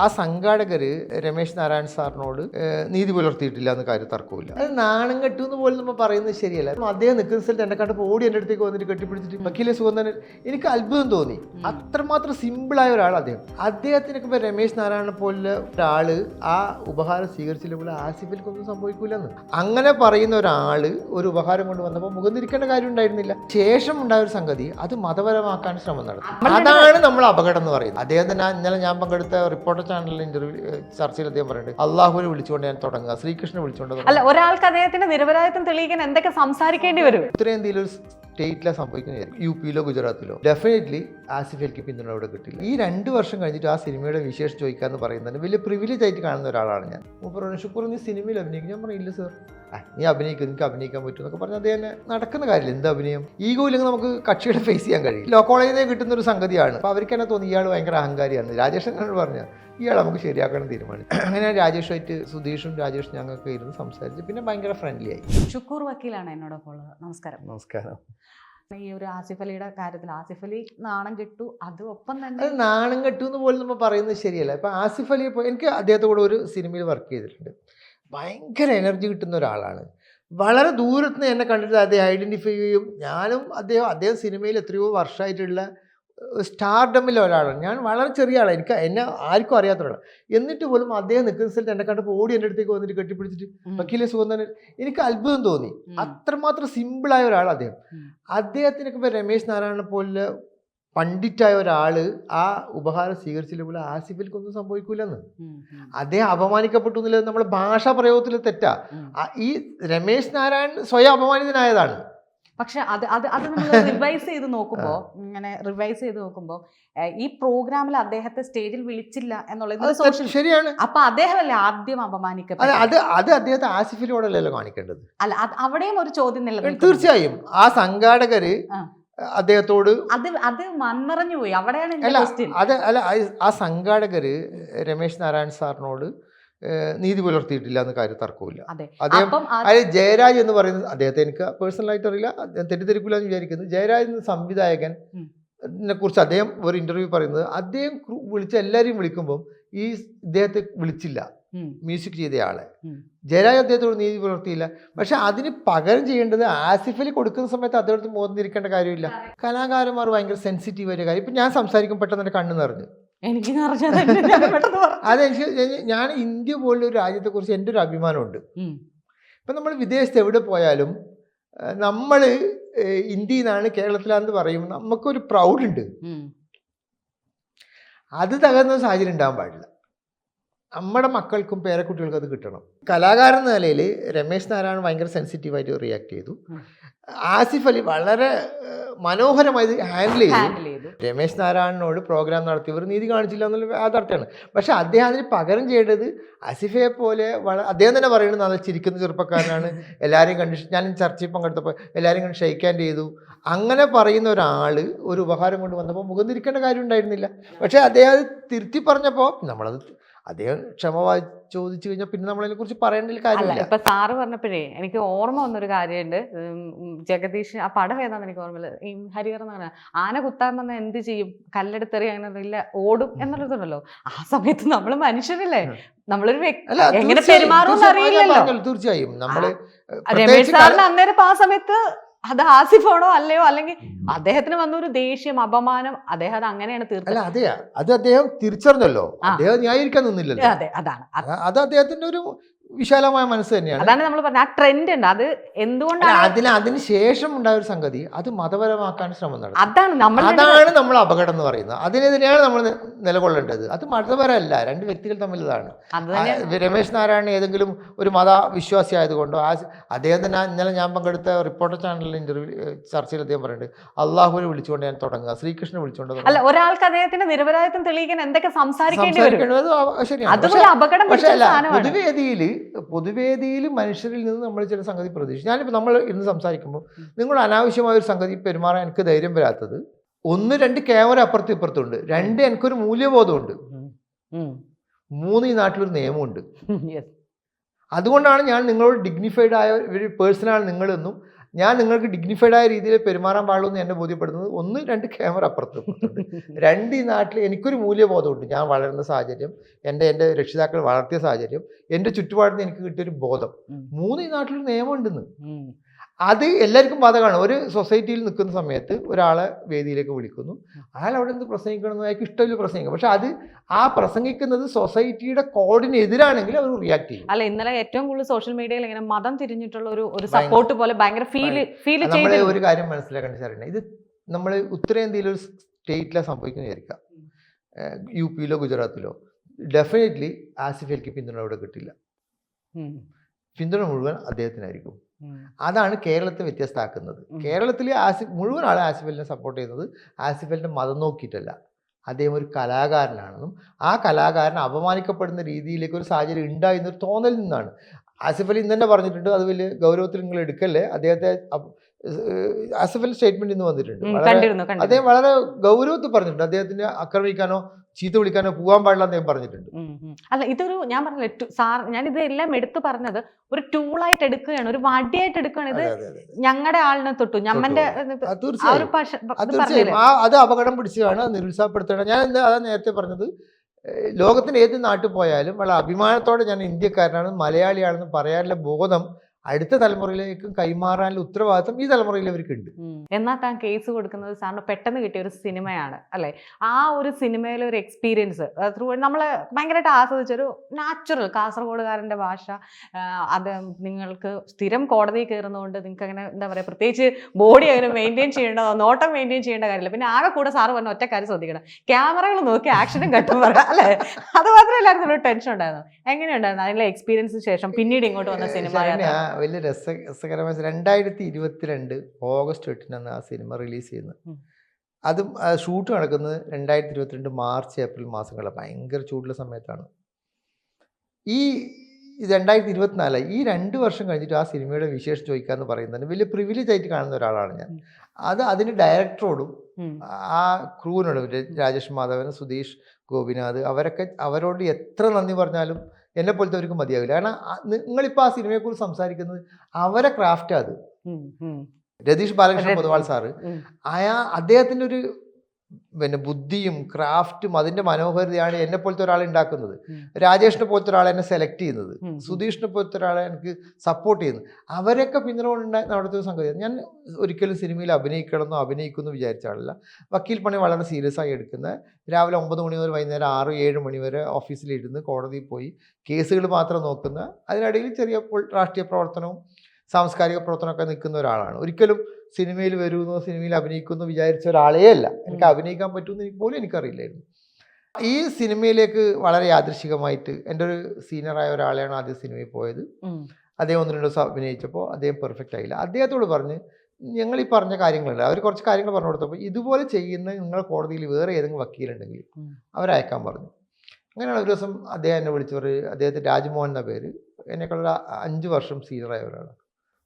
ആ സംഘാടകര് രമേശ് നാരായണ സാറിനോട് നീതി പുലർത്തിയിട്ടില്ല എന്ന കാര്യം തർക്കമില്ല അത് നാണം കെട്ടു എന്ന് പോലും നമ്മൾ പറയുന്നത് ശരിയല്ല. അദ്ദേഹം നിൽക്കുന്ന സ്ഥലത്ത് എന്നെ കണ്ടപ്പോൾ ഓടി എന്റെ അടുത്തേക്ക് വന്നിട്ട് കെട്ടിപ്പിടിച്ചിട്ട് വക്കീലെ സുഗന്ധന എനിക്ക് അത്ഭുതം തോന്നി. അത്രമാത്രം സിമ്പിളായ ഒരാൾ അദ്ദേഹം. അദ്ദേഹത്തിനൊക്കെ ഇപ്പോൾ രമേശ് നാരായണനെ പോലുള്ള ഒരാൾ ആ ഉപഹാരം സ്വീകരിച്ചില്ല പോലെ ആസിഫിൽക്കൊന്നും സംഭവിക്കൂലെന്ന്. അങ്ങനെ പറയുന്ന ഒരാൾ ഒരു ഉപഹാരം കൊണ്ട് വന്നപ്പോൾ മുഖം തിരിക്കേണ്ട കാര്യം ഉണ്ടായിരുന്നില്ല. ശേഷം ഉണ്ടായ ഒരു സംഗതി അത് മതപരമാക്കാൻ ശ്രമം നടത്തി. അതാണ് നമ്മൾ അപകടം എന്ന് പറയുന്നത്. അദ്ദേഹത്തിന് തന്നെ ഇന്നലെ ഞാൻ പങ്കെടുത്ത റിപ്പോർട്ടർ ചാനലിലെ ഇന്റർവ്യൂ ചർച്ചയിൽ അദ്ദേഹം പറയുന്നുണ്ട് അള്ളാഹുവിനെ വിളിച്ചുകൊണ്ട് ഞാൻ തുടങ്ങുക ശ്രീകൃഷ്ണനെ വിളിച്ചുകൊണ്ട് അല്ല ഒരാൾക്ക് അദ്ദേഹത്തിന്റെ നിരപരാധിത്വം തെളിയിക്കാൻ എന്തൊക്കെ സംസാരിക്കേണ്ടി വരും? ഉത്തരേന്ത്യയിൽ ഒരു സ്റ്റേറ്റിലാണ് സംഭവിക്കുന്നതായിരിക്കും യു പിയിലോ ഗുജറാത്തിലോ ഡെഫിനറ്റ്ലി ആസിഫ് അലിക്ക് പിന്തുണ അവിടെ കിട്ടില്ല. ഈ രണ്ട് വർഷം കഴിഞ്ഞിട്ട് ആ സിനിമയുടെ വിശേഷം ചോദിക്കുക എന്ന് പറയുന്നത് വലിയ പ്രിവിലേജ് ആയിട്ട് കാണുന്ന ഒരാളാണ് ഞാൻ. മൂപ്പർ ഷുക്കൂർ നീ സിനിമയിൽ അഭിനയിക്കും. ഞാൻ പറയില്ല സർ നീ അഭിനയിക്കും നിനക്ക് അഭിനയിക്കാൻ പറ്റും എന്നൊക്കെ പറഞ്ഞാൽ അദ്ദേഹം നടക്കുന്ന കാര്യമില്ല. എന്ത് അഭിനയം? ഈഗോ ഇല്ലെങ്കിൽ നമുക്ക് കക്ഷിയുടെ ഫേസ് ചെയ്യാൻ കഴിയും ലോ കോളേജിൽ നിന്ന് കിട്ടുന്ന ഒരു സംഗതിയാണ്. അപ്പോൾ അവർക്ക് തന്നെ തോന്നി ഇയാൾ ഭയങ്കര അഹങ്കാരിയാണ്. രാജേഷ് എന്നോട് പറഞ്ഞു ഇയാൾ നമുക്ക് ശരിയാക്കണം തീരുമാനം അങ്ങനെ രാജേഷുമായിട്ട് സുധീഷും രാജേഷും ഞങ്ങൾക്ക് ഇരുന്ന് സംസാരിച്ച് പിന്നെ ഭയങ്കര ഫ്രണ്ട്ലി ആയി. ഷുക്കൂർ വക്കീലാണ് എന്നോടൊപ്പം ഉള്ളത്. നമസ്കാരം. നമസ്കാരം. ഈ ഒരു ആസിഫ് അലിയുടെ കാര്യത്തിൽ ആസിഫ് അലി നാണം കെട്ടു അത് ഒപ്പം തന്നെ അത് നാണം കെട്ടു എന്ന് പോലും നമ്മൾ പറയുന്നത് ശരിയല്ല. ഇപ്പൊ ആസിഫ് അലി എനിക്ക് അദ്ദേഹത്തെ കൂടെ ഒരു സിനിമയിൽ വർക്ക് ചെയ്തിട്ടുണ്ട്. ഭയങ്കര എനർജി കിട്ടുന്ന ഒരാളാണ്. വളരെ ദൂരത്ത് നിന്ന് എന്നെ കണ്ടിട്ട് അദ്ദേഹം ഐഡന്റിഫൈ ചെയ്യും. ഞാനും അദ്ദേഹം അദ്ദേഹം സിനിമയിൽ എത്രയോ വർഷമായിട്ടുള്ള സ്റ്റാർഡമിലെ ഒരാളാണ്. ഞാൻ വളരെ ചെറിയ ആളാണ് എനിക്ക് എന്നെ ആർക്കും അറിയാത്ത ഒരാളാണ് എന്നിട്ട് പോലും അദ്ദേഹം നിൽക്കുന്ന സ്ഥലത്ത് എന്നെ കണ്ടപ്പോൾ ഓടി എന്റെ അടുത്തേക്ക് വന്നിട്ട് കെട്ടിപ്പിടിച്ചിട്ട്. വക്കീലെ സുഗന്ധൻ എനിക്ക് അത്ഭുതം തോന്നി. അത്രമാത്രം സിമ്പിളായ ഒരാൾ അദ്ദേഹം. അദ്ദേഹത്തിനൊക്കെ ഇപ്പോൾ രമേശ് നാരായണനെ പോലെ പണ്ഡിറ്റായ ഒരാൾ ആ ഉപഹാരം സ്വീകരിച്ചില്ല പോലെ ആസിഫിൽക്കൊന്നും സംഭവിക്കൂലെന്ന്. അദ്ദേഹം അപമാനിക്കപ്പെട്ടു എന്നുള്ളത് നമ്മുടെ ഭാഷാ പ്രയോഗത്തിൽ തെറ്റാ. ഈ രമേശ് നാരായണൻ സ്വയം അപമാനിതനായതാണ്. പക്ഷെ അത് അത് അത് നമ്മൾ റിവൈസ് ചെയ്ത് നോക്കുമ്പോൾ ഇങ്ങനെ റിവൈസ് ചെയ്ത് നോക്കുമ്പോൾ ഈ പ്രോഗ്രാമിൽ അദ്ദേഹത്തെ സ്റ്റേജിൽ വിളിച്ചില്ല എന്നുള്ളത് ശരിയാണ്. അപ്പൊ അദ്ദേഹമല്ലേ ആദ്യം അപമാനിക്കപ്പെട്ടത്? അത് അത് അദ്ദേഹത്തെ ആസിഫിലൂടെയല്ലോ കാണിക്കേണ്ടത്? അല്ല അവിടെയും ഒരു ചോദ്യം നിലനിൽക്കും തീർച്ചയായും. ആ സംഘാടകര്. അദ്ദേഹത്തോട് അത് അത് മൺമറഞ്ഞു പോയി. അവിടെയാണ് അല്ല അത് അല്ല ആ- സംഘാടകര് രമേശ് നാരായണ സാറിനോട് നീതി പുലർത്തിയിട്ടില്ല എന്ന് കാര്യം തർക്കമില്ല അദ്ദേഹം അതായത് ജയരാജ് എന്ന് പറയുന്നത് അദ്ദേഹത്തെ എനിക്ക് പേഴ്സണലായിട്ട് അറിയില്ല. തെറ്റിദ്ധരിക്കില്ല എന്ന് വിചാരിക്കുന്നു. ജയരാജ് എന്ന സംവിധായകൻ കുറിച്ച് അദ്ദേഹം ഒരു ഇന്റർവ്യൂ പറയുന്നത് അദ്ദേഹം വിളിച്ച എല്ലാവരെയും വിളിക്കുമ്പോൾ ഈ ഇദ്ദേഹത്തെ വിളിച്ചില്ല. മ്യൂസിക് ചെയ്ത ആൾ. ജയരാജ് അദ്ദേഹത്തോട് നീതി പുലർത്തിയില്ല. പക്ഷെ അതിന് പകരം ചെയ്യേണ്ടത് ആസിഫലി കൊടുക്കുന്ന സമയത്ത് അദ്ദേഹത്തിന് മുഖം തിരിക്കേണ്ട കാര്യമില്ല കലാകാരന്മാർ ഭയങ്കര സെൻസിറ്റീവ് ആയ കാര്യം. ഇപ്പം ഞാൻ സംസാരിക്കും പെട്ടെന്ന് എന്റെ കണ്ണ് നിറഞ്ഞു. എനിക്ക് ഞാൻ അതെനിക്ക് ഞാൻ- ഞാൻ ഇന്ത്യ പോലുള്ള ഒരു രാജ്യത്തെക്കുറിച്ച് എന്റെ ഒരു അഭിമാനമുണ്ട്. ഇപ്പൊ നമ്മൾ വിദേശത്ത് എവിടെ പോയാലും നമ്മൾ ഇന്ത്യയിൽ നിന്നാണ് കേരളത്തിലാണെന്ന് പറയും നമുക്കൊരു പ്രൗഡുണ്ട് ഉണ്ട്. അത് തകർന്ന സാഹചര്യം ഉണ്ടാകാൻ പാടില്ല. നമ്മുടെ മക്കൾക്കും പേരക്കുട്ടികൾക്കും അത് കിട്ടണം. കലാകാരൻ എന്ന നിലയിൽ രമേശ് നാരായണൻ ഭയങ്കര സെൻസിറ്റീവായിട്ട് റിയാക്ട് ചെയ്തു. ആസിഫ് അലി വളരെ മനോഹരമായി ഹാൻഡിൽ ചെയ്തു. രമേശ് നാരായണനോട് പ്രോഗ്രാം നടത്തിയവർ നീതി കാണിച്ചില്ല എന്നുള്ള യാഥാർത്ഥ്യമാണ്. പക്ഷെ അദ്ദേഹം അതിന് പകരം ചെയ്യേണ്ടത് അസിഫയെ പോലെ വള അദ്ദേഹം തന്നെ പറയുന്നത് നല്ല ചിരിക്കുന്ന ചെറുപ്പക്കാരനാണ്. എല്ലാവരെയും കണ്ട് ഞാൻ ചർച്ചയിൽ പങ്കെടുത്തപ്പോൾ എല്ലാവരെയും കണ്ട് ഷെയ്ക്ക് ഹാൻഡ് ചെയ്തു. അങ്ങനെ പറയുന്ന ഒരാൾ ഒരു ഉപഹാരം കൊണ്ട് വന്നപ്പോൾ മുഖം തിരിക്കേണ്ട കാര്യം ഉണ്ടായിരുന്നില്ല. പക്ഷേ അദ്ദേഹം അത് തിരുത്തി പറഞ്ഞപ്പോൾ നമ്മളത് അദ്ദേഹം ക്ഷമ ചോദിച്ചു കഴിഞ്ഞാൽ പിന്നെ നമ്മളതിനെ കുറിച്ച് പറയേണ്ട കാര്യമില്ല. ഇപ്പൊ സാറ് പറഞ്ഞപ്പോഴേ എനിക്ക് ഓർമ്മ വന്നൊരു കാര്യമുണ്ട്. ജഗദീഷ് ആ പടം ഏതാന്ന് എനിക്ക് ഓർമ്മയില്ല. ഈ ഹരിഹർ എന്ന് പറഞ്ഞ ആന കുത്താൻ വന്ന എന്ത് ചെയ്യും? കല്ലെടുത്തെറി അങ്ങനെ ഇല്ല ഓടും എന്നുള്ളതുണ്ടല്ലോ. ആ സമയത്ത് നമ്മൾ മനുഷ്യരല്ലേ? നമ്മളൊരു വ്യക്തി എങ്ങനെ പെരുമാറും അറിയില്ലല്ലോ. തീർച്ചയായും. നമ്മൾ രമേശ് സാറിന് അന്നേരം ആ സമയത്ത് അത് ആസിഫാണോ അല്ലയോ? അല്ലെങ്കിൽ അദ്ദേഹത്തിന് വന്ന ഒരു ദേഷ്യം അപമാനം അദ്ദേഹം അത് അങ്ങനെയാണ് തീർത്തത്. അല്ല അതെയാ. അത് അദ്ദേഹം തിരിച്ചറിഞ്ഞല്ലോ. അദ്ദേഹം ന്യായീകരിക്കാൻ നിന്നില്ലല്ലോ. അതെ അതാണ്. അത് അദ്ദേഹത്തിന്റെ ഒരു വിശാലമായ മനസ്സ് തന്നെയാണ്. അതാണ് നമ്മൾ പറഞ്ഞ ആ ട്രെൻഡ് ഉണ്ട്. അത് എന്തുകൊണ്ടാണ് അതിന് അതിന് ശേഷം ഉണ്ടായ ഒരു സംഗതി അത് മതപരമാക്കാൻ ശ്രമം നടത്തും. അതാണ് നമ്മൾ അതാണ് നമ്മൾ അപകടം എന്ന് പറയുന്നത്. അതിനെതിരെയാണ് നമ്മൾ നിലകൊള്ളേണ്ടത്. അത് മതപരമല്ല. രണ്ട് വ്യക്തികൾ തമ്മിൽ ഇതാണ് രമേശ് നാരായണൻ ഏതെങ്കിലും ഒരു മത വിശ്വാസി ആയതുകൊണ്ടോ ആ അദ്ദേഹം തന്നെ ഇന്നലെ ഞാൻ പങ്കെടുത്ത റിപ്പോർട്ടർ ചാനലിൽ ഇന്റർവ്യൂ ചർച്ചയിൽ അദ്ദേഹം പറയുന്നുണ്ട് അള്ളാഹുവിനെ വിളിച്ചുകൊണ്ട് ഞാൻ തുടങ്ങുക ശ്രീകൃഷ്ണനെ വിളിച്ചുകൊണ്ട് അല്ല ഒരാൾക്ക് അദ്ദേഹത്തിന്റെ നിരപരാധിത്വം തെളിയിക്കാൻ എന്തൊക്കെ സംസാരിക്കേണ്ടി വരും? ശരിയാണ്. പൊതുവേദിയിൽ പൊതുവേദിയിൽ മനുഷ്യരിൽ നിന്ന് നമ്മൾ ചില സംഗതി പ്രതീക്ഷിച്ചു. ഞാനിപ്പോൾ നമ്മൾ ഇന്ന് സംസാരിക്കുമ്പോൾ നിങ്ങൾ അനാവശ്യമായ ഒരു സംഗതി പെരുമാറാൻ എനിക്ക് ധൈര്യം വരാത്തത് ഒന്ന് രണ്ട് ക്യാമറ അപ്പുറത്തും ഇപ്പുറത്തുണ്ട് രണ്ട് എനിക്കൊരു മൂല്യബോധമുണ്ട്. മൂന്ന് ഈ നാട്ടിലൊരു നിയമമുണ്ട്. അതുകൊണ്ടാണ് ഞാൻ നിങ്ങളോട് ഡിഗ്നിഫൈഡ് ആയ ഒരു പേഴ്സണാണ് നിങ്ങളെന്നും ഞാൻ നിങ്ങൾക്ക് ഡിഗ്നിഫൈഡ് ആയ രീതിയിൽ പെരുമാറാൻ പാടുള്ളൂ എന്ന് എന്നെ ബോധ്യപ്പെടുന്നത് ഒന്ന് രണ്ട് ക്യാമറ അപ്പുറത്ത്. രണ്ട് ഈ നാട്ടിൽ എനിക്കൊരു മൂല്യബോധമുണ്ട് ഞാൻ വളരുന്ന സാഹചര്യം എന്റെ എന്റെ രക്ഷിതാക്കൾ വളർത്തിയ സാഹചര്യം എന്റെ ചുറ്റുപാടിൽ നിന്ന് എനിക്ക് കിട്ടിയൊരു ബോധം മൂന്ന് ഈ നാട്ടിലൊരു നിയമം ഉണ്ടെന്ന് ഉം. അത് എല്ലാവർക്കും ബാധകമാണ്. ഒരു സൊസൈറ്റിയിൽ നിൽക്കുന്ന സമയത്ത് ഒരാളെ വേദിയിലേക്ക് വിളിക്കുന്നു. അയാൾ അവിടെ നിന്ന് പ്രസംഗിക്കണമെന്ന് അയാൾക്ക് ഇഷ്ടമില്ല പ്രസംഗിക്കും പക്ഷെ അത് ആ പ്രസംഗിക്കുന്നത് സൊസൈറ്റിയുടെ കോഡിന് എതിരാണെങ്കിൽ അവർ റിയാക്ട് ചെയ്യും. അല്ല ഇന്നലെ ഏറ്റവും കൂടുതൽ സോഷ്യൽ മീഡിയയിൽ ഇങ്ങനെ മതം തിരിഞ്ഞിട്ടുള്ള ഒരു ഒരു സപ്പോർട്ട് പോലെ ഭയങ്കര ഫീൽ ഫീൽ നമ്മൾ ഒരു കാര്യം മനസ്സിലാക്കേണ്ട സാറിന് ഇത് നമ്മൾ ഉത്തരേന്ത്യയിൽ ഒരു സ്റ്റേറ്റിലാണ് സംഭവിക്കുന്നത് വിചാരിക്കുക യു പിയിലോ ഗുജറാത്തിലോ. ഡെഫിനറ്റ്ലി ആസിഫ് അലിക്ക് പിന്തുണ അവിടെ കിട്ടില്ല. പിന്തുണ മുഴുവൻ അദ്ദേഹത്തിനായിരിക്കും. അതാണ് കേരളത്തെ വ്യത്യസ്തമാക്കുന്നത്. കേരളത്തിൽ ആസിഫ് മുഴുവൻ ആൾ ആസിഫലിനെ സപ്പോർട്ട് ചെയ്യുന്നത് ആസിഫലിന്റെ മതം നോക്കിയിട്ടല്ല. അദ്ദേഹം ഒരു കലാകാരനാണെന്നും ആ കലാകാരൻ അപമാനിക്കപ്പെടുന്ന രീതിയിലേക്ക് ഒരു സാഹചര്യം ഉണ്ടായി എന്നൊരു തോന്നൽ നിന്നാണ്. ആസിഫ് അലി ഇന്ന് തന്നെ പറഞ്ഞിട്ടുണ്ട് അത് വലിയ ഗൗരവത്തിൽ നിങ്ങൾ എടുക്കല്ലേ? അദ്ദേഹത്തെ അപ- ഏഹ് ആസിഫ് അലി സ്റ്റേറ്റ്മെന്റ് ഇന്ന് വന്നിട്ടുണ്ട്. അദ്ദേഹം വളരെ ഗൗരവത്തിൽ പറഞ്ഞിട്ടുണ്ട്. അദ്ദേഹത്തിന് ആക്രമിക്കാനോ ചീത്ത വിളിക്കാനോ പോകാൻ പാടില്ല അദ്ദേഹം പറഞ്ഞിട്ടുണ്ട്. അല്ല ഇതൊരു ഞാൻ പറഞ്ഞില്ല സാർ ഞാൻ ഇത് എല്ലാം എടുത്തു പറഞ്ഞത് ഒരു ടൂളായിട്ട് എടുക്കുകയാണ് ഒരു വടിയായിട്ട് എടുക്കുകയാണ്. ഇത്. ഞങ്ങളുടെ ആളിനെ തൊട്ടു. ഞമ്മന്റെ തീർച്ചയായും. അത് അപകടം പിടിച്ചതാണ് അത് നിരുത്സാഹപ്പെടുത്തണം ഞാൻ എന്താ അതാ നേരത്തെ പറഞ്ഞത് ലോകത്തിന്റെ ലോകത്തിന് ഏത് നാട്ടിൽ പോയാലും വളരെ അഭിമാനത്തോടെ ഞാൻ ഇന്ത്യക്കാരനാണ് മലയാളിയാണെന്ന് പറയാനുള്ള ബോധം അടുത്ത തലമുറയിലേക്ക് കൈമാറാനുള്ള ഉത്തരവാദിത്വം ഈ തലമുറയിൽ അവർക്കുണ്ട് എന്നാൽ താൻ കേസ് കൊടുക്കുന്നത് സാറിന് പെട്ടെന്ന് കിട്ടിയ ഒരു സിനിമയാണ് അല്ലെ? ആ ഒരു സിനിമയിലെ ഒരു എക്സ്പീരിയൻസ് ത്രൂ നമ്മൾ ഭയങ്കരമായിട്ട് ആസ്വദിച്ചൊരു നാച്ചുറൽ കാസർഗോഡുകാരന്റെ ഭാഷ അത് നിങ്ങൾക്ക് സ്ഥിരം കോടതി കയറുന്നതുകൊണ്ട് നിങ്ങൾക്ക് അങ്ങനെ എന്താ പറയുക പ്രത്യേകിച്ച് ബോഡി അങ്ങനെ മെയിന്റെയിൻ ചെയ്യേണ്ടതോ നോട്ടം മെയിന്റെയിൻ ചെയ്യേണ്ട കാര്യമില്ല. പിന്നെ ആകെ കൂടെ സാറ് പറഞ്ഞ ഒറ്റ കാര്യം ശ്രദ്ധിക്കണം. ക്യാമറകൾ നോക്കി ആക്ഷനും കട്ടും പറയാം അല്ലേ? അത് മാത്രമല്ലായിരുന്നു ടെൻഷൻ ഉണ്ടായിരുന്നു എങ്ങനെയുണ്ടായിരുന്നു അതിലെ എക്സ്പീരിയൻസിന് ശേഷം പിന്നീട് ഇങ്ങോട്ട് വന്ന സിനിമ വലിയ രസ രസകരമായ രണ്ടായിരത്തി ഇരുപത്തിരണ്ട് ഓഗസ്റ്റ് എട്ടിനാണ് ആ സിനിമ റിലീസ് ചെയ്യുന്നത്. അതും ഷൂട്ട് നടക്കുന്നത് രണ്ടായിരത്തി ഇരുപത്തിരണ്ട് മാർച്ച് ഏപ്രിൽ മാസങ്ങളിലാണ് ഭയങ്കര ചൂടുള്ള സമയത്താണ് ഈ രണ്ടായിരത്തി ഇരുപത്തിനാല് ഈ രണ്ട് വർഷം കഴിഞ്ഞിട്ട് ആ സിനിമയുടെ വിശേഷം ചോദിക്കാന്ന് പറയുന്നത് വലിയ പ്രിവിലേജ് ആയിട്ട് കാണുന്ന ഒരാളാണ് ഞാൻ അത് അതിന് ഡയറക്ടറോടും. ആ ക്രൂവിനോട് രാജേഷ് മാധവൻ സുധീഷ് ഗോപിനാഥ് അവരൊക്കെ അവരോട് എത്ര നന്ദി പറഞ്ഞാലും എന്നെ പോലത്തെ അവർക്ക് മതിയാവില്ല കാരണം നിങ്ങളിപ്പോൾ ആ സിനിമയെക്കുറിച്ച് സംസാരിക്കുന്നത് അവരെ ക്രാഫ്റ്റ് അത് രതീഷ് ബാലകൃഷ്ണൻ. പൊതുവാൾ സാറ്. അയാ അദ്ദേഹത്തിന്റെ ഒരു പിന്നെ ബുദ്ധിയും ക്രാഫ്റ്റും അതിന്റെ മനോഹരിതയാണ് എന്നെ പോലത്തെ ഒരാളെ ഉണ്ടാക്കുന്നത്. രാജേഷിനെ പോലത്തെ ഒരാളെ എന്നെ സെലക്ട് ചെയ്യുന്നത്. സുധീഷിനെ പോലത്തെ ഒരാളെ എനിക്ക് സപ്പോർട്ട് ചെയ്യുന്നത്. അവരൊക്കെ പിന്തുണ നടത്തിയ സംഗതി. ഞാൻ ഒരിക്കലും സിനിമയിൽ അഭിനയിക്കണമെന്നോ അഭിനയിക്കുമെന്ന് വിചാരിച്ച ആളല്ല. വക്കീൽ പണി വളരെ സീരിയസ് ആയി എടുക്കുന്ന രാവിലെ ഒമ്പത് മണി മുതൽ വൈകുന്നേരം ആറ് ഏഴ് മണി വരെ ഓഫീസിലിരുന്ന് കോടതിയിൽ പോയി കേസുകൾ മാത്രം നോക്കുന്ന അതിനിടയിൽ ചെറിയ രാഷ്ട്രീയ പ്രവർത്തനവും സാംസ്കാരിക പ്രവർത്തനമൊക്കെ നിൽക്കുന്ന ഒരാളാണ്. ഒരിക്കലും സിനിമയിൽ വരുമെന്നോ സിനിമയിൽ അഭിനയിക്കുമെന്നോ വിചാരിച്ച ഒരാളേ അല്ല. എനിക്ക്. അഭിനയിക്കാൻ പറ്റുമെന്ന് എനിക്ക് പോലും എനിക്കറിയില്ലായിരുന്നു. ഈ സിനിമയിലേക്ക് വളരെ യാദൃശികമായിട്ട് എന്റെ ഒരു സീനിയറായ ഒരാളെയാണ് ആദ്യം സിനിമയിൽ പോയത്. അദ്ദേഹം ഒന്ന് രണ്ട് ദിവസം അഭിനയിച്ചപ്പോൾ അദ്ദേഹം പെർഫെക്റ്റ് ആയില്ല. അദ്ദേഹത്തോട് പറഞ്ഞ് ഞങ്ങൾ ഈ പറഞ്ഞ കാര്യങ്ങളുണ്ട് അവർ കുറച്ച് കാര്യങ്ങൾ പറഞ്ഞു കൊടുത്തപ്പോൾ ഇതുപോലെ ചെയ്യുന്ന നിങ്ങളുടെ കോടതിയിൽ വേറെ ഏതെങ്കിലും വക്കീലുണ്ടെങ്കിൽ. അവരയക്കാൻ പറഞ്ഞു. അങ്ങനെയാണ് ഒരു ദിവസം അദ്ദേഹം എന്നെ വിളിച്ചു പറയും അദ്ദേഹത്തെ രാജ്മോഹൻ എന്ന പേര്? എന്നെക്കുള്ള അഞ്ച് വർഷം സീനിയറായ ഒരാളാണ്.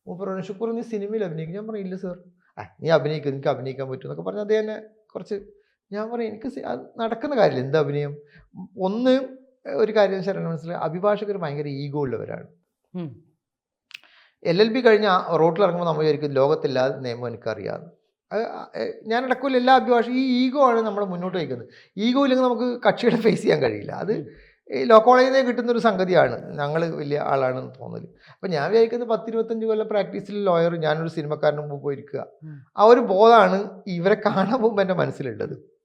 മൂപ്പർ പറഞ്ഞു ഷുക്കൂർ നീ സിനിമയിൽ അഭിനയിക്കും. ഞാൻ പറഞ്ഞു ഇല്ല സാർ. ആ നീ അഭിനയിക്കും എനിക്ക് അഭിനയിക്കാൻ പറ്റും എന്നൊക്കെ പറഞ്ഞ് അദ്ദേഹം കുറച്ച് ഞാൻ പറയും എനിക്ക് അത് നടക്കുന്ന കാര്യമില്ല എന്ത് അഭിനയം? ഒന്ന് ഒരു കാര്യം ശരണം മനസ്സിലായി അഭിഭാഷകർ ഭയങ്കര ഈഗോ ഉള്ളവരാണ്. എൽ എൽ ബി കഴിഞ്ഞ റോട്ടിൽ ഇറങ്ങുമ്പോൾ നമ്മൾ വിചാരിക്കും ലോകത്തില്ലാതെ നിയമം എനിക്കറിയാം. ഞാൻ അടക്കമില്ല എല്ലാ അഭിഭാഷകരും ഈ ഈഗോ ആണ് നമ്മളെ മുന്നോട്ട് വയ്ക്കുന്നത്. ഈഗോ ഇല്ലെങ്കിൽ നമുക്ക് കക്ഷികളെ ഫേസ് ചെയ്യാൻ കഴിയില്ല. അത്. ഈ ലോ കോളേജിൽ നിന്ന് കിട്ടുന്ന ഒരു സംഗതിയാണ്. ഞങ്ങൾ വലിയ ആളാണെന്ന് തോന്നൽ അപ്പം ഞാൻ വിചാരിക്കുന്നത് പത്തിരുപത്തഞ്ച് കൊല്ലം പ്രാക്ടീസിൽ ലോയർ ഞാനൊരു സിനിമക്കാരന് മുമ്പ് പോയിരിക്കുക. ആ ഒരു ബോധമാണ് ഇവരെ കാണാൻ പോകുമ്പോൾ എന്റെ മനസ്സിലുള്ളത്.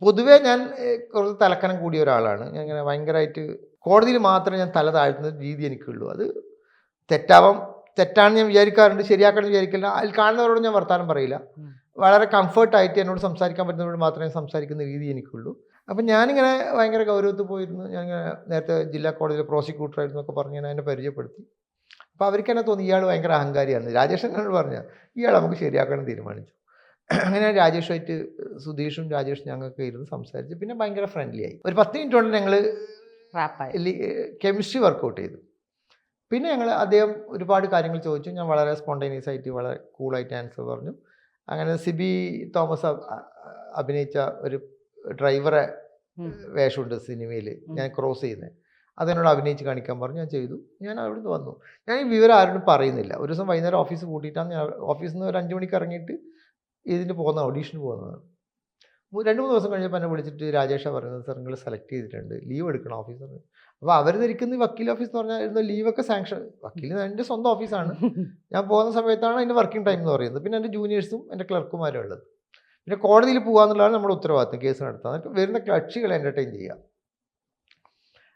പൊതുവേ ഞാൻ കുറച്ച് തലക്കനം കൂടിയ ഒരാളാണ്. ഞാൻ ഇങ്ങനെ ഭയങ്കരമായിട്ട് കോടതിയിൽ മാത്രമേ ഞാൻ തല താഴ്ത്തുന്ന രീതി എനിക്കുള്ളൂ. അത് തെറ്റാവാം. തെറ്റാണെന്ന് ഞാൻ വിചാരിക്കാറുണ്ട്. ശരിയാക്കണം വിചാരിക്കില്ല. അതിൽ കാണുന്നവരോട് ഞാൻ വർത്താനം പറയില്ല. വളരെ കംഫർട്ടായിട്ട് എന്നോട് സംസാരിക്കാൻ പറ്റുന്നവരോട് മാത്രമേ സംസാരിക്കുന്ന രീതി എനിക്കുള്ളൂ. അപ്പം ഞാനിങ്ങനെ ഭയങ്കര ഗൗരവത്തിൽ പോയിരുന്നു. ഞാനിങ്ങനെ നേരത്തെ ജില്ലാ കോടതിയിലെ പ്രോസിക്യൂട്ടറായിരുന്നു എന്നൊക്കെ പറഞ്ഞ് ഞാൻ എന്നെ പരിചയപ്പെടുത്തി. അപ്പോൾ അവർക്ക് എന്നെ തോന്നി ഇയാൾ ഭയങ്കര അഹങ്കാരിയാണ് രാജേഷ് എന്നോട് പറഞ്ഞ ഇയാൾ നമുക്ക് ശരിയാക്കണം തീരുമാനിച്ചു. അങ്ങനെ രാജേഷുമായിട്ട് സുധീഷും രാജേഷും ഞങ്ങൾക്ക് ഇരുന്ന് സംസാരിച്ച് പിന്നെ ഭയങ്കര ഫ്രണ്ട്ലി ആയി. ഒരു പത്ത് മിനിറ്റ് കൊണ്ട് ഞങ്ങൾ കെമിസ്ട്രി വർക്കൗട്ട് ചെയ്തു. പിന്നെ ഞങ്ങൾ അദ്ദേഹം ഒരുപാട് കാര്യങ്ങൾ ചോദിച്ചു. ഞാൻ വളരെ സ്പോണ്ടേനിയസ് ആയിട്ട് വളരെ കൂളായിട്ട് ആൻസർ പറഞ്ഞു. അങ്ങനെ സിബി തോമസ് അഭിനയിച്ച ഒരു ഡ്രൈവറെ. വേഷമുണ്ട് സിനിമയിൽ ഞാൻ ക്രോസ് ചെയ്യുന്നത് അതിനോട് അഭിനയിച്ച് കാണിക്കാൻ പറഞ്ഞു. ഞാൻ ചെയ്തു. ഞാൻ അവിടുന്ന് വന്നു. ഞാൻ ഈ വിവരം ആരോടും പറയുന്നില്ല. ഒരു ദിവസം വൈകുന്നേരം ഓഫീസ് കൂട്ടിയിട്ടാണ് ഞാൻ ഓഫീസിൽ നിന്ന് ഒരു അഞ്ച് മണിക്ക് ഇറങ്ങിയിട്ട് ഇതിന് പോകുന്ന ഓഡീഷന് പോകുന്നതാണ് മൂ- രണ്ട് മൂന്ന് ദിവസം കഴിഞ്ഞപ്പോൾ എന്നെ വിളിച്ചിട്ട് രാജേഷ പറയുന്നത് സാർ നിങ്ങൾ സെലക്ട് ചെയ്തിട്ടുണ്ട്. ലീവ് എടുക്കണം ഓഫീസർ അപ്പോൾ അവർ നിൽക്കുന്ന വക്കീൽ ഓഫീസ് എന്ന് പറഞ്ഞാൽ ലീവൊക്കെ സാങ്ഷൻ വക്കീൽ എന്റെ സ്വന്തം ഓഫീസാണ്. ഞാൻ പോകുന്ന സമയത്താണ് അതിന്റെ വർക്കിംഗ് ടൈം എന്ന് പറയുന്നത്. പിന്നെ എന്റെ ജൂനിയേഴ്സും എന്റെ ക്ലർക്കുമാരും ഉള്ളത്? പിന്നെ കോടതിയിൽ പോകുക എന്നുള്ളതാണ് നമ്മുടെ ഉത്തരവാദിത്തം കേസ് നടത്താൻ. എന്നിട്ട് വരുന്ന കക്ഷികളെ എന്റർടൈൻ ചെയ്യുക.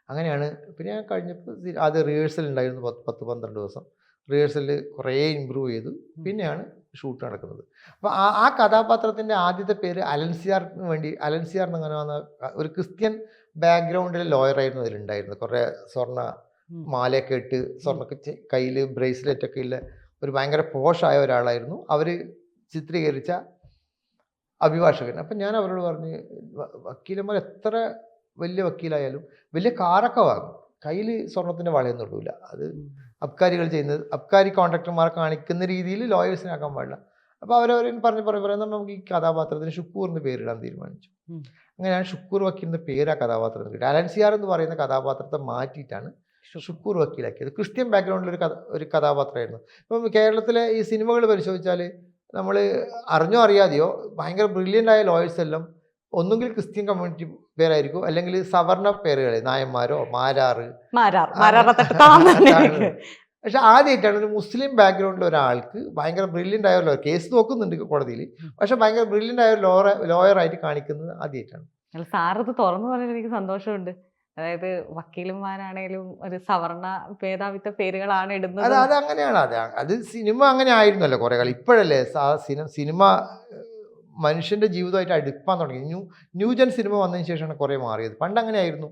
അങ്ങനെയാണ്. പിന്നെ ഞാൻ കഴിഞ്ഞപ്പോൾ ആദ്യം റിഹേഴ്സൽ ഉണ്ടായിരുന്നു പത്ത് പത്ത് പന്ത്രണ്ട് ദിവസം. റിഹേഴ്സലിൽ കുറേ ഇമ്പ്രൂവ് ചെയ്തു. പിന്നെയാണ് ഷൂട്ട് നടക്കുന്നത്. അപ്പോൾ ആ ആ കഥാപാത്രത്തിന്റെ ആദ്യത്തെ പേര് അലൻസിയാറിന് വേണ്ടി അലൻസിയാർ എന്നങ്ങനെ വന്ന ഒരു ക്രിസ്ത്യൻ ബാക്ക്ഗ്രൗണ്ടിലെ ലോയറായിരുന്നു അതിലുണ്ടായിരുന്നത്. കുറേ സ്വർണ. മാലയൊക്കെ ഇട്ട് സ്വർണ കയ്യിൽ ബ്രേസ്ലെറ്റ് ഒക്കെ ഉള്ള ഒരു ഭയങ്കര പോഷായ ഒരാളായിരുന്നു. അവർ ചിത്രീകരിച്ച അഭിഭാഷകൻ. അപ്പം ഞാൻ അവരോട് പറഞ്ഞ് വക്കീലന്മാർ എത്ര വലിയ വക്കീലായാലും വലിയ കാറൊക്കെ വാങ്ങും. കയ്യിൽ സ്വർണത്തിന്റെ വളയൊന്നും ഇടൂല. അത് അബ്കാരികൾ ചെയ്യുന്നത് അബ്കാരി കോൺട്രാക്ടർമാർ കാണിക്കുന്ന രീതിയിൽ ലോയേഴ്സിനാക്കാൻ പാടില്ല. അപ്പോൾ അവരവരെ പറഞ്ഞ് പറയും പറയുന്ന നമുക്ക് ഈ കഥാപാത്രത്തിന് ഷുക്കൂർ എന്ന് പേരിടാൻ തീരുമാനിച്ചു. അങ്ങനെ ഞാൻ ഷുക്കൂർ വക്കീലിന്റെ പേര് ആ കഥാപാത്രത്തിന് കിട്ടി അലൻസിയാർ എന്ന് പറയുന്ന കഥാപാത്രത്തെ മാറ്റിയിട്ടാണ് ഷുക്കൂർ. വക്കീലാക്കിയത്. ക്രിസ്ത്യൻ ബാക്ക്ഗ്രൗണ്ടിൽ ഒരു കഥ ഒരു കഥാപാത്രമായിരുന്നു. ഇപ്പം കേരളത്തിലെ ഈ സിനിമകൾ പരിശോധിച്ചാൽ നമ്മൾ അറിഞ്ഞോ അറിയാതെയോ ഭയങ്കര ബ്രില്യന്റ് ആയ ലോയേഴ്സ് എല്ലാം ഒന്നുകിൽ ക്രിസ്ത്യൻ കമ്മ്യൂണിറ്റി പേരായിരിക്കും അല്ലെങ്കിൽ സവർണ പേരുകൾ നായന്മാരോ മാരാറ്. പക്ഷെ ആദ്യമായിട്ടാണ് ഒരു മുസ്ലിം ബാക്ക്ഗ്രൗണ്ടിൽ ഒരാൾക്ക് ഭയങ്കര ബ്രില്യന്റ് ആയ ലോയർ കേസ് നോക്കുന്നുണ്ട് കോടതിയിൽ പക്ഷെ ഭയങ്കര ബ്രില്യന്റ് ആയ ലോയർ ലോയറായിട്ട് കാണിക്കുന്നത് ആദ്യമായിട്ടാണ് സാറത് തുറന്നു പറഞ്ഞാൽ എനിക്ക് സന്തോഷമുണ്ട്. അതായത് വക്കീലന്മാരാണേലും ഒരു സവർണ ഭേദാവിത്ത പേരുകളാണ് ഇടുന്നത് അത് അത് അങ്ങനെയാണ് അത് അത് സിനിമ അങ്ങനെ ആയിരുന്നല്ലോ കുറേ കാലം. ഇപ്പോഴല്ലേ സിനിമ സിനിമ മനുഷ്യന്റെ ജീവിതമായിട്ട് അടുപ്പാൻ തുടങ്ങി. ന്യൂ ന്യൂജൻ സിനിമ വന്നതിന് ശേഷമാണ് കുറേ മാറിയത്. പണ്ട് അങ്ങനെ ആയിരുന്നു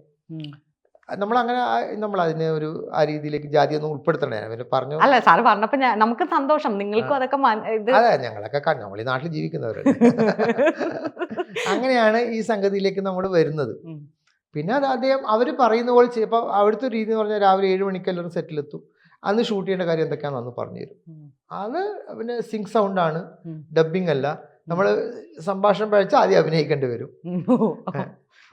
നമ്മളങ്ങനെ നമ്മൾ അങ്ങനെ നമ്മൾ അതിനെ ഒരു ആ രീതിയിലേക്ക് ജാതി ഒന്നും ഉൾപ്പെടുത്തണേ പിന്നെ പറഞ്ഞു. അല്ല സാർ പറഞ്ഞപ്പോ നമുക്ക് സന്തോഷം. നിങ്ങൾക്കും അതൊക്കെ അതെ ഞങ്ങളൊക്കെ നമ്മൾ ഈ നാട്ടിൽ ജീവിക്കുന്നവരല്ലേ. അങ്ങനെയാണ് ഈ സംഗതിയിലേക്ക് നമ്മൾ വരുന്നത്. പിന്നെ അത് അദ്ദേഹം അവർ പറയുന്ന പോലെ ചെയ്യപ്പോൾ അവിടുത്തെ ഒരു രീതി എന്ന് പറഞ്ഞാൽ രാവിലെ ഏഴ് മണിക്ക് എല്ലാവരും സെറ്റിലെത്തും. അന്ന് ഷൂട്ട് ചെയ്യേണ്ട കാര്യം എന്തൊക്കെയാണെന്ന് അന്ന് പറഞ്ഞു തരും. അത് പിന്നെ സിങ് സൗണ്ടാണ്. ഡബിങ് ഡബ്ബിംഗ് അല്ല. നമ്മൾ സംഭാഷണം പഴച്ച ആദ്യം അഭിനയിക്കേണ്ടി വരും.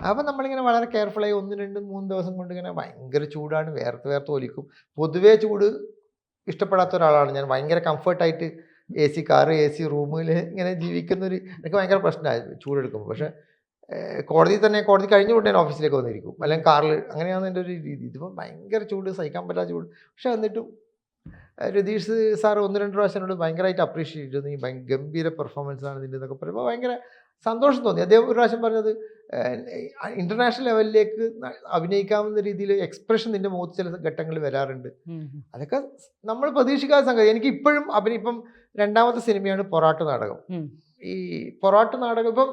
അപ്പം നമ്മളിങ്ങനെ വളരെ കെയർഫുള്ളായി ഒന്ന് രണ്ട് മൂന്ന് ദിവസം കൊണ്ട് ഇങ്ങനെ ഭയങ്കര ചൂടാണ്. വേർത്ത് വേർത്ത് ഒലിക്കും. പൊതുവേ ചൂട് ഇഷ്ടപ്പെടാത്ത ഒരാളാണ് ഞാൻ. ഭയങ്കര കംഫർട്ടായിട്ട് A C car A C റൂമിൽ ഇങ്ങനെ ജീവിക്കുന്നൊരു എനിക്ക് ഭയങ്കര പ്രശ്നമായി ചൂടെടുക്കുമ്പോൾ പക്ഷേ കോടതി തന്നെ കോടതി കഴിഞ്ഞ ഉടനെ ഓഫീസിലേക്ക് വന്നിരിക്കും. അല്ലെങ്കിൽ കാറിൽ അങ്ങനെയാണ് എന്റെ ഒരു രീതി. ഇതിപ്പോൾ ഭയങ്കര ചൂട് സഹിക്കാൻ പറ്റാത്ത ചൂട്. പക്ഷെ എന്നിട്ടും രതീഷ് സാർ ഒന്ന് രണ്ട് പ്രാവശ്യം എന്നോട് ഭയങ്കരമായിട്ട് അപ്രീഷിയേറ്റ് ചെയ്തു നീ ഭയങ്കര ഗംഭീര പെർഫോമൻസ് ആണ് ഇതിന്റെ എന്നൊക്കെ പറയുമ്പോൾ ഭയങ്കര സന്തോഷം തോന്നി. അദ്ദേഹം ഒരു പ്രാവശ്യം പറഞ്ഞത് ഇന്റർനാഷണൽ ലെവലിലേക്ക് അഭിനയിക്കാവുന്ന രീതിയിൽ എക്സ്പ്രഷൻ നിന്റെ മുഖത്ത് ചില ഘട്ടങ്ങളിൽ വരാറുണ്ട്. അതൊക്കെ നമ്മൾ പ്രതീക്ഷിക്കാത്ത സംഗതി. എനിക്ക് ഇപ്പോഴും അഭിനയിപ്പം രണ്ടാമത്തെ സിനിമയാണ് പൊറാട്ട് നാടകം. ഈ പൊറാട്ട് നാടകം ഇപ്പം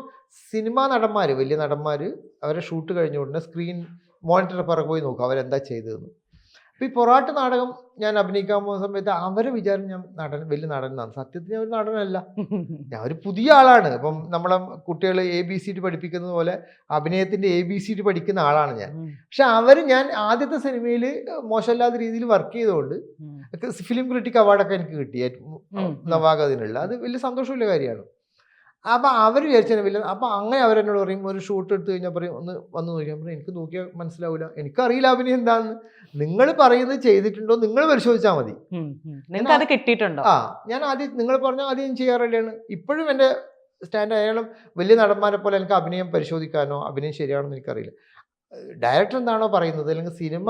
സിനിമാ നടന്മാർ വലിയ നടന്മാർ അവരെ ഷൂട്ട് കഴിഞ്ഞ ഉടനെ സ്ക്രീൻ മോണിറ്റർ പിറകെ പോയി നോക്കും അവരെന്താ ചെയ്തതെന്ന്. അപ്പോൾ ഈ പൊറാട്ട് നാടകം ഞാൻ അഭിനയിക്കാൻ പോകുന്ന സമയത്ത് അവരെ വിചാരം ഞാൻ നടൻ വലിയ നടനാണ്. സത്യത്തിൽ ഞാൻ ഒരു നടനല്ല. ഞാൻ ഒരു പുതിയ ആളാണ്. ഇപ്പം നമ്മളെ കുട്ടികൾ എ ബി സി ഡി പഠിപ്പിക്കുന്നത് പോലെ അഭിനയത്തിന്റെ എ ബി സി ഡി പഠിക്കുന്ന ആളാണ് ഞാൻ. പക്ഷെ അവർ ഞാൻ ആദ്യത്തെ സിനിമയിൽ മോശമല്ലാത്ത രീതിയിൽ വർക്ക് ചെയ്തുകൊണ്ട്. ഫിലിം ക്രിട്ടിക് അവാർഡൊക്കെ എനിക്ക് കിട്ടി. നവാഗതിനുള്ള. അത് വലിയ സന്തോഷമുള്ള കാര്യമാണ്. അപ്പം അവർ വിചാരിച്ചാൽ വലിയ അപ്പം അങ്ങനെ അവരെന്നോട് പറയും ഒരു ഷൂട്ട് എടുത്തു കഴിഞ്ഞാൽ പറയും ഒന്ന് വന്ന് നോക്കിയാൽ പറയും എനിക്ക് നോക്കിയാൽ മനസ്സിലാവില്ല എനിക്കറിയില്ല അഭിനയം എന്താണെന്ന് നിങ്ങൾ പറയുന്നത് ചെയ്തിട്ടുണ്ടോ നിങ്ങൾ പരിശോധിച്ചാൽ മതി. അത് കിട്ടിയിട്ടുണ്ടോ? ആ ഞാൻ ആദ്യം നിങ്ങൾ പറഞ്ഞാൽ ആദ്യം ഞാൻ ചെയ്യാറില്ലാണ് ഇപ്പോഴും എന്റെ സ്റ്റാൻഡ് അയാളും വലിയ നടന്മാരെ പോലെ എനിക്ക് അഭിനയം പരിശോധിക്കാനോ അഭിനയം ശരിയാണെന്ന് എനിക്കറിയില്ല. ഡയറക്ടർ എന്താണോ പറയുന്നത് അല്ലെങ്കിൽ സിനിമ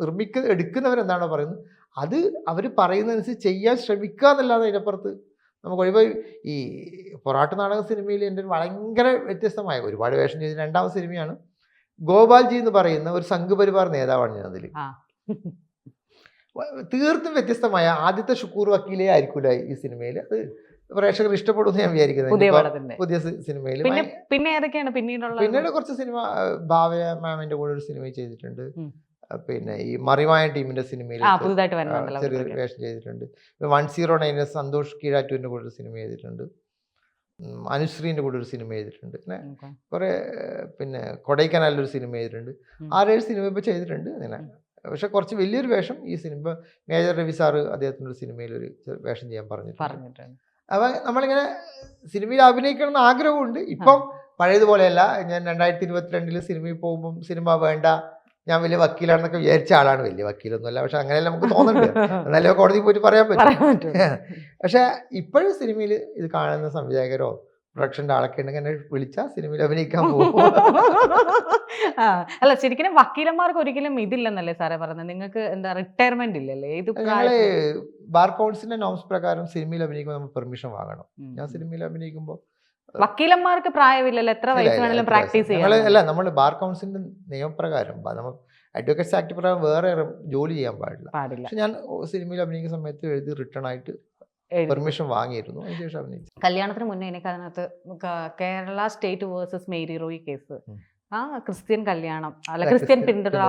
നിർമ്മിക്ക എടുക്കുന്നവരെന്താണോ പറയുന്നത് അത് അവർ പറയുന്നതനുസരിച്ച് ചെയ്യാൻ ശ്രമിക്കുക എന്നല്ലാതെ അതിനപ്പുറത്ത് നമുക്ക് ഒഴിവായി ഈ പൊറാട്ട് നാടക സിനിമയിൽ എന്റെ ഭയങ്കര വ്യത്യസ്തമായ ഒരുപാട് വേഷം ചെയ്ത രണ്ടാമത്തെ സിനിമയാണ്. ഗോപാൽജി എന്ന് പറയുന്ന ഒരു സംഘപരിവാർ നേതാവാണ് ഞാൻ അതിൽ തീർത്തും വ്യത്യസ്തമായ ആദ്യത്തെ ഷുക്കൂർ വക്കീലേ ആയിരിക്കില്ല ഈ സിനിമയിൽ അത് പ്രേക്ഷകർ ഇഷ്ടപ്പെടുമെന്ന് ഞാൻ വിചാരിക്കുന്നത് പുതിയ സിനിമയിൽ പിന്നെ ഏതൊക്കെയാണ് പിന്നീടുള്ള പിന്നീട് കുറച്ച് സിനിമ ഭാവ മാമിന്റെ കൂടെ ഒരു സിനിമ ചെയ്തിട്ടുണ്ട്. പിന്നെ ഈ മറിമായ ടീമിന്റെ സിനിമയിൽ പുതുതായിട്ട്. വേഷം ചെയ്തിട്ടുണ്ട്. വൺ സീറോ നയനിൽ സന്തോഷ് കീഴാറ്റൂരിന്റെ കൂടെ ഒരു സിനിമ ചെയ്തിട്ടുണ്ട്. അനുശ്രീന്റെ കൂടെ ഒരു സിനിമ ചെയ്തിട്ടുണ്ട്. പിന്നെ. കുറെ പിന്നെ കൊടൈക്കനാലിൽ ഒരു സിനിമ ചെയ്തിട്ടുണ്ട്. ആരേഴ് ആറേഴ് സിനിമ ഇപ്പോൾ ചെയ്തിട്ടുണ്ട് അങ്ങനെ പക്ഷെ കുറച്ച് വലിയൊരു വേഷം ഈ സിനിമ മേജർ രവി സാറ് അദ്ദേഹത്തിന്റെ ഒരു സിനിമയിൽ ഒരു വേഷം ചെയ്യാൻ പറഞ്ഞു അപ്പൊ നമ്മളിങ്ങനെ സിനിമയിൽ അഭിനയിക്കണം എന്ന് ആഗ്രഹമുണ്ട്. ഇപ്പം പഴയതുപോലെയല്ല. ഞാൻ രണ്ടായിരത്തി ഇരുപത്തിരണ്ടിൽ സിനിമയിൽ പോകുമ്പം സിനിമ വേണ്ട ഞാൻ വലിയ വക്കീലാണെന്നൊക്കെ വിചാരിച്ച ആളാണ്. വലിയ വക്കീലൊന്നുമല്ല. പക്ഷെ അങ്ങനെയല്ല നമുക്ക് തോന്നുന്നുണ്ട് എന്നാലും കോടതി പോയിട്ട് പറയാൻ പറ്റും. പക്ഷേ ഇപ്പോഴും സിനിമയിൽ ഇത് കാണുന്ന സംവിധായകരോ പ്രൊഡക്ഷന്റെ ആളൊക്കെ ഉണ്ടെങ്കിൽ എന്നെ വിളിച്ചാൽ സിനിമയിൽ അഭിനയിക്കാൻ പോകും അല്ല ശരിക്കും വക്കീലന്മാർക്ക് ഒരിക്കലും ഇതില്ലെന്നല്ലേ സാറേ പറഞ്ഞത് നിങ്ങൾക്ക് എന്താ റിട്ടയർമെന്റ് ഇല്ലല്ലേ? ഇത് ഞങ്ങൾ ബാർ കൗൺസിലിന്റെ നോംസ് പ്രകാരം സിനിമയിൽ അഭിനയിക്കുമ്പോൾ നമ്മൾ പെർമിഷൻ വാങ്ങണം. ഞാൻ സിനിമയിൽ അഭിനയിക്കുമ്പോൾ വക്കീലന്മാർക്ക് പ്രായമില്ലല്ലോ എത്ര വയസ്സ്. വേണമെങ്കിലും പ്രാക്ടീസ് ചെയ്യാം. അല്ല നമ്മൾ ബാർ കൗൺസിലിന്റെ നിയമപ്രകാരം നമ്മൾ അഡ്വക്കേറ്റ്സ് ആക്ട് പ്രകാരം വേറെ ജോലി ചെയ്യാൻ പാടില്ല. പക്ഷെ ഞാൻ സിനിമയിൽ അഭിനയിക്കുന്ന സമയത്ത് എഴുതി റിട്ടേൺ ആയിട്ട് പെർമിഷൻ വാങ്ങിയിരുന്നു. അതിനുശേഷം അഭിനയിച്ചു. കല്യാണത്തിന് മുന്നേ എനിക്ക് അതിനകത്ത് Kerala state versus Mary Roy case. ആ ക്രിസ്ത്യൻ കല്യാണം അല്ല ക്രിസ്ത്യൻ പിന്തുടര